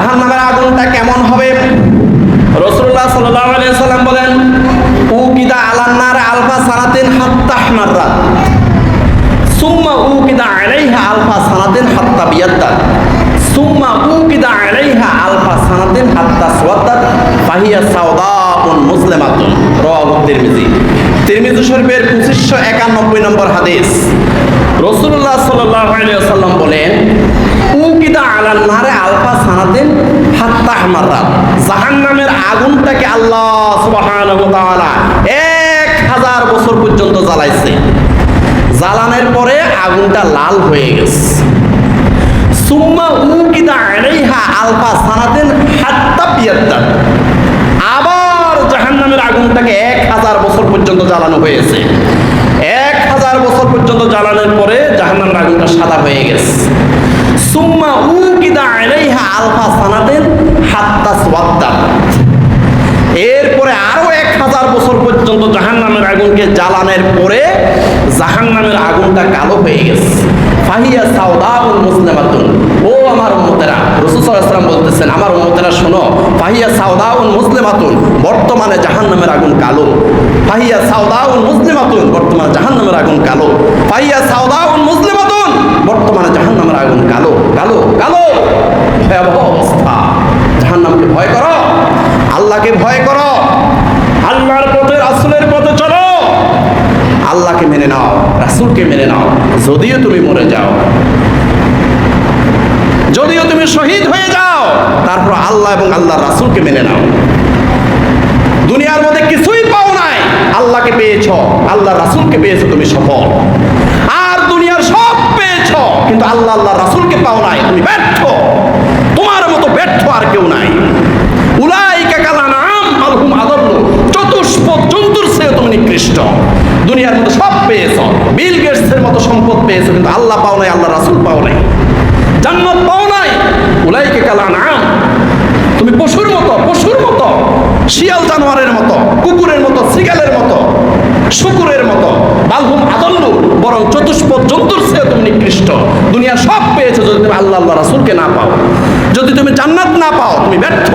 জাহান্নামের আগুনটা কেমন হবে? রসুল্লাহ সাল্লাম বলেন উ উকিদা আলান্নার আলফা সানাতিন হাত্তাহ মাররাত সুম্মা উ কিদা আলাইহা আলফা সানাতিন হাত্তা বিয়াদ্দাত সুম্মা উ কিদা আলাইহা আলফা সানাতিন হাত্তা সোয়াদ্দাত ফাহিয়া সাওদাউন মুসলিমাতুন রাওয়াহু তিরমিজি। তিরমিজি শরীফের 2591 নম্বর হাদিস। রাসূলুল্লাহ সাল্লাল্লাহু আলাইহি ওয়াসাল্লাম বলেন, উকিদা আলান নারে আলফা সানাতিন হাত্তা মাররাত জাহান্নামের আগুনটাকে আল্লাহ তাআলা 1000 বছর পর্যন্ত জ্বালাইছে। জ্বালানোর পরে আগুনটা লাল হয়ে গেছে। আগুনটাকে এক হাজার বছর পর্যন্ত জ্বালানো হয়েছে। এক হাজার বছর পর্যন্ত জ্বালানোর পরে জাহান্নামের আগুনটা সাদা হয়ে গেছে। সুম্মা এরপরে আরও এক হাজার বছর পর্যন্ত জাহান নামের আগুনকে পরে জাহান নামের আগুনটা কালো হয়ে গেছে। ও আমার বলতেছেন, আমার শোনো বর্তমানে জাহান নামের আগুন কালো। ফাহিয়া সাউদাউল মুসলিমাতুন, বর্তমানে জাহান নামের আগুন কালো। ফাহিয়া সাউদাউল মুসলিমাতুন বর্তমানে জাহান নামের আগুন কালো কালো কালো ভয়াবহ অবস্থা জাহান নামকে ভয় করো আল্লাহকে ভয় করো। আল্লাহর পথে রাসূলের পথে চলো। আল্লাহকে মেনে নাও রাসুলকে মেনে নাও। যদিও তুমি মরে যাও যদিও তুমি শহীদ হয়ে যাও তারপর আল্লাহ এবং আল্লাহর রাসুলকে মেনে নাও। দুনিয়ার মধ্যে কিছুই পাও নাই। আল্লাহকে পেয়েছ আল্লাহ রাসুলকে পেয়েছ তুমি সফল আর দুনিয়ার সব পেয়েছ কিন্তু আল্লাহ আল্লাহ রাসূলকে পাও নাই তুমি ব্যর্থ তোমার মতো ব্যর্থ আর কেউ নাই উলাইকা কালানাম আলহুম আদল্লু চতুষ্পদ জন্তুর চেয়ে তুমি নিকৃষ্ট দুনিয়ার মধ্যে সব পেয়েছ। বিল গেটসের মতো সম্পদ পেয়েছ, কিন্তু আল্লাহ পাও নাই, আল্লাহ রাসুল পাও নাই। জান্নাত পাও নাই। উলাইকা কালানাম তুমি পশুর মতো পশুর মতো, শিয়াল জানোয়ারের মতো, কুকুরের মতো সিগালের মতো, শুকুরের মতো, বালহুম আদল্লু, বরং চতুষ্পদ জন্তুর চেয়ে তুমি নিকৃষ্ট। দুনিয়ার সব পেয়েছ যদি তুমি আল্লাহ আল্লাহ রাসূলকে না পাও। যদি তুমি জান্নাত না পাও, তুমি ব্যর্থ।